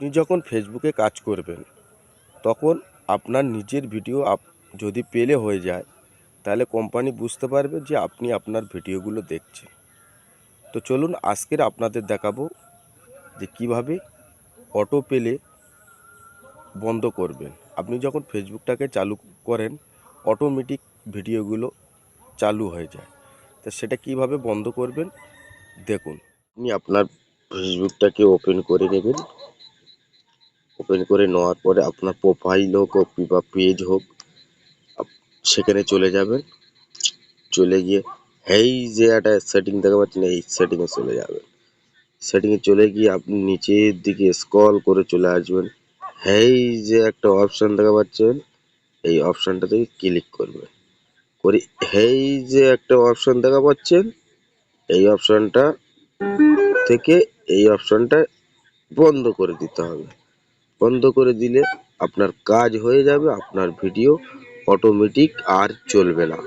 আপনি যখন ফেসবুকে কাজ করবেন, তখন আপনার নিজের ভিডিও আপ, যদি পেলে হয়ে যায়, তাহলে কোম্পানি বুঝতে পারবে যে আপনি আপনার ভিডিওগুলো দেখছেন। তো চলুন আজকের আপনাদের দেখাবো যে কীভাবে অটো পেলে বন্ধ করবেন। আপনি যখন ফেসবুকটাকে চালু করেন অটোমেটিক ভিডিওগুলো চালু হয়ে যায়। তা সেটা কীভাবে বন্ধ করবেন? দেখুন, আপনি আপনার ফেসবুকটাকে ওপেন করে নেবেন। ওপেন করে নেওয়ার পরে আপনার প্রোফাইল হোক বা পেজ হোক সেখানে চলে যাবেন। চলে গিয়ে, এই যে একটা সেটিং দেখা পাচ্ছেন, এই সেটিংয়ে চলে যাবেন। সেটিংয়ে চলে গিয়ে আপনি নিচের দিকে স্ক্রল করে চলে আসবেন। এই যে একটা অপশান দেখা পাচ্ছেন, এই অপশনটাতে ক্লিক করবে করে এই যে একটা অপশন দেখা পাচ্ছেন, এই অপশানটা থেকে এই অপশানটা বন্ধ করে দিতে হবে। বন্ধ করে দিলে আপনার কাজ হয়ে যাবে আপনার ভিডিও অটোমেটিক আর চলবে না।